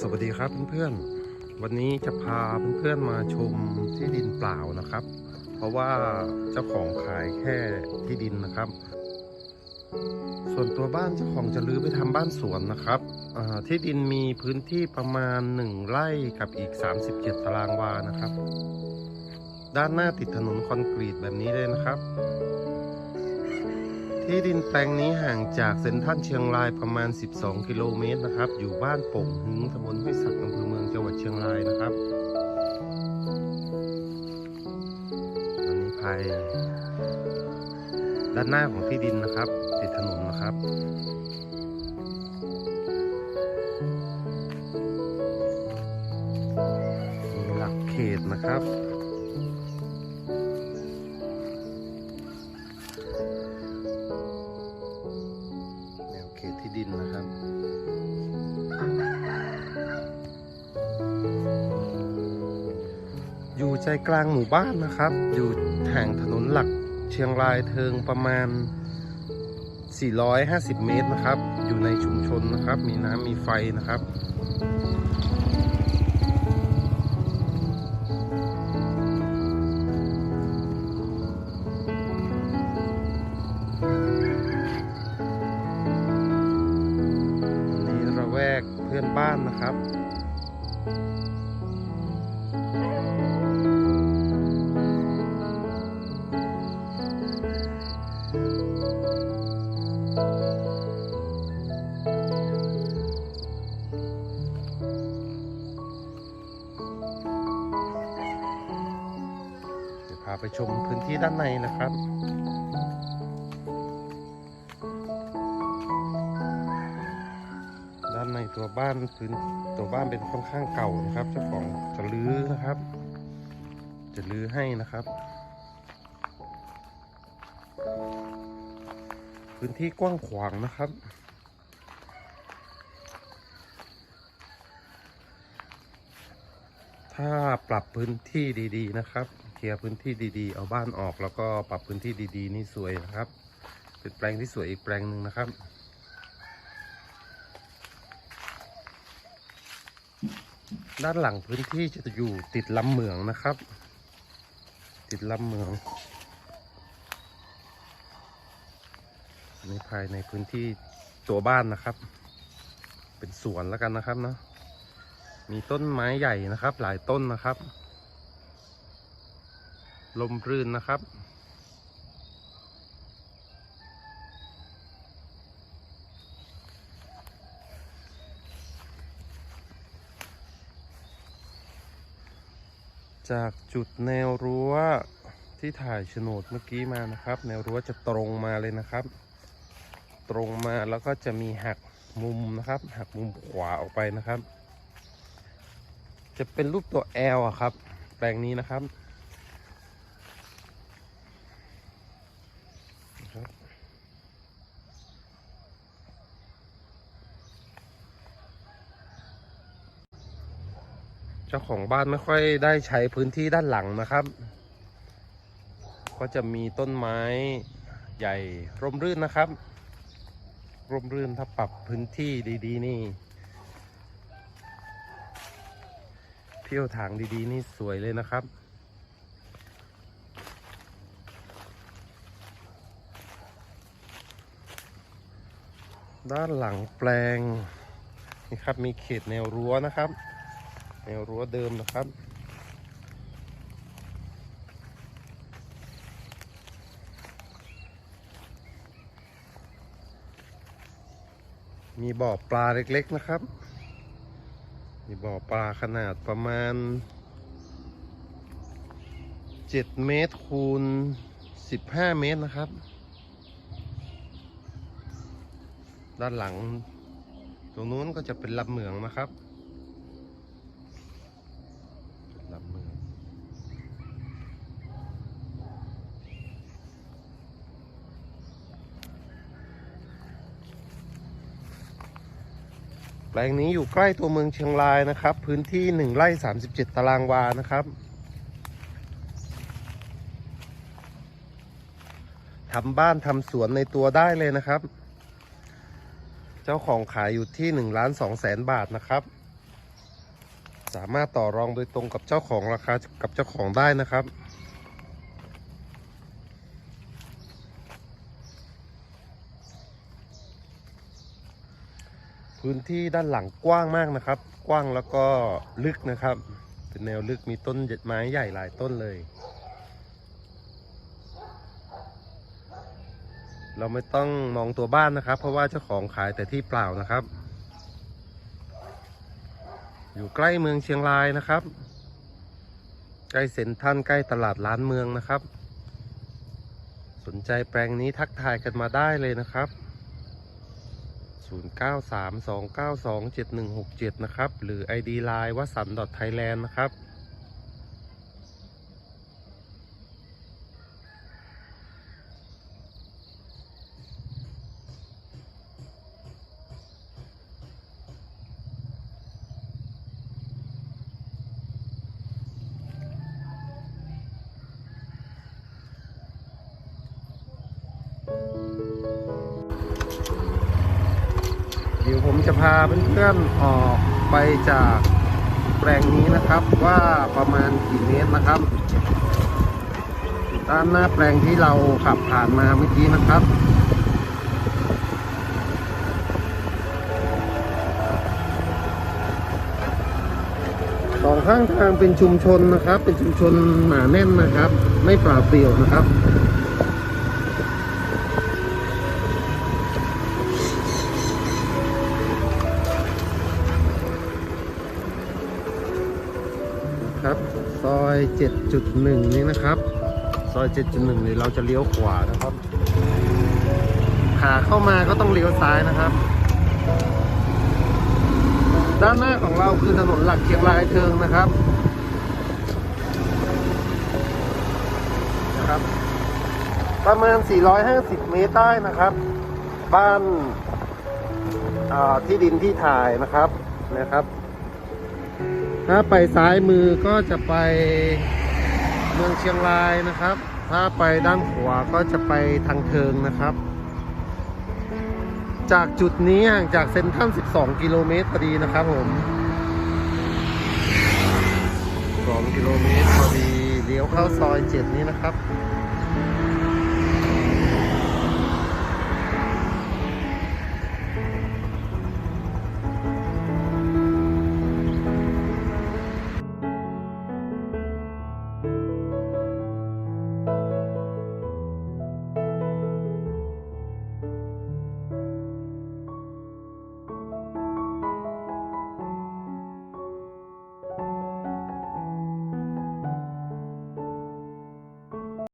สวัสดีครับเพื่อนๆ วันนี้จะพาเพื่อนๆมาชมที่ดินเปล่านะครับ เพราะว่าเจ้าของขายแค่ที่ดินนะครับ ส่วนตัวบ้านเจ้าของจะรื้อไปทำบ้านสวนนะครับ ที่ดินมีพื้นที่ประมาณ 1 ไร่กับอีก 37 ตารางวานะครับ ด้านหน้าติดถนนคอนกรีตแบบนี้เลยนะครับ ที่ดินแปลงนี้ห่างจากเซ็นทรัลเชียงรายประมาณ 12 กิโลเมตรนะครับ อยู่บ้านโป่งหึงตำบลห้วยสักอำเภอเมืองจังหวัดเชียงรายนะครับอันนี้ภายด้านหน้าของที่ดินนะครับ ติดถนนนะครับมีหลักเขตนะครับ ใจกลางหมู่บ้านนะครับ อยู่ห่างถนนหลักเชียงรายเทิงประมาณ 450 เมตรนะครับ อยู่ในชุมชนนะครับ มีน้ำมีไฟนะครับนนี้ระแวกเพื่อนบ้านนะครับ เดี๋ยวพาไปชมพื้นที่ด้านในนะครับด้านในตัวบ้านพื้นตัวบ้านเป็นค่อนข้างเก่านะครับเจ้าของจะรื้อนะครับ จะรื้อให้นะครับ พื้นที่กว้างขวางนะครับ ถ้าปรับพื้นที่ดีๆนะครับเคลียร์พื้นที่ดีๆ เอาบ้านออกแล้วก็ปรับพื้นที่ดีๆ นี่สวยนะครับเป็นแปลงที่สวยอีกแปลงหนึ่งนะครับด้านหลังพื้นที่จะอยู่ติดลำเหมืองนะครับ ติดลำเหมืองในภายในพื้นที่ตัวบ้านนะครับ เป็นสวนแล้วกันนะครับเนาะ มีต้นไม้ใหญ่นะครับ หลายต้นนะครับ ลมรื่นนะครับ จากจุดแนวรั้วที่ถ่ายโฉนดเมื่อกี้มานะครับ แนวรั้วจะตรงมาเลยนะครับ ตรงมาแล้วก็จะมีหักมุมนะครับ หักมุมขวาออกไปนะครับ จะเป็นรูปตัว L อะครับ แปลงนี้นะครับนะครับ เจ้าของบ้านไม่ค่อยได้ใช้พื้นที่ด้านหลังนะครับ ก็จะมีต้นไม้ใหญ่ร่มรื่นนะครับ ร่มรื่นถ้าปรับพื้นที่ดี ๆ นี่ เที่ยวทางดีๆ นี่สวยเลยนะครับ ด้านหลังแปลงนี่ครับมีเขตแนวรั้วนะครับ แนวรั้วเดิมนะครับมีบ่อปลาเล็กๆนะครับ นี่บ่อปลาขนาดประมาณ 7 เมตรคูณ 15 เมตรนะครับ ด้านหลัง ตรงนู้นก็จะเป็นลำเหมืองนะครับ ลำเมือง แปลงนี้อยู่ใกล้ตัวเมืองเชียงรายนะครับ พื้นที่หนึ่งไร่สามสิบเจ็ดตารางวานะครับทำบ้านทำสวนในตัวได้เลยนะครับ เจ้าของขายอยู่ที่หนึ่งล้านสองแสนบาทนะครับ สามารถต่อรองโดยตรงกับเจ้าของราคากับเจ้าของได้นะครับ พื้นที่ด้านหลังกว้างมากนะครับ กว้างแล้วก็ลึกนะครับ เป็นแนวลึกมีต้นไม้ใหญ่หลายต้นเลย เราไม่ต้องมองตัวบ้านนะครับ เพราะว่าเจ้าของขายแต่ที่เปล่านะครับ อยู่ใกล้เมืองเชียงรายนะครับ ใกล้เซ็นทรัลใกล้ตลาดล้านเมืองนะครับ สนใจแปลงนี้ทักทายกันมาได้เลยนะครับ 0932927167 นะครับ หรือ ID Line วสันต์ .thailand นะครับ เดี๋ยวผมจะพาเพื่อนๆออกไปจากแปลงนี้นะครับว่าประมาณกี่เมตรนะครับด้านหน้าแปลงที่เราขับผ่านมาเมื่อกี้นะครับสองข้างทางเป็นชุมชนนะครับ เป็นชุมชนหนาแน่นนะครับ ไม่เปล่าเปลี่ยวนะครับ อย7.1 นี้นะครับ ซอย 7.1นี่ยเราจะเลี้ยวขวานะครับ ขาเข้ามาก็ต้องเลี้ยวซ้ายนะครับ ด้านหน้าของเราคือถนนหลักเชียงรายเทิงนะครับนะครับ ประมาณ 450 เมตรได้นะครับ บ้านที่ดินที่ถ่ายนะครับนะครับ ถ้าไปซ้ายมือก็จะไปเมืองเชียงรายนะครับ ถ้าไปด้านขวาก็จะไปทางเทิงนะครับ จากจุดนี้ห่างจากเซ็นทรัล12 กิโลเมตรพอดีนะครับผม2กิโลเมตรพอดีเลี้ยวเข้าซอย 7 นี้นะครับ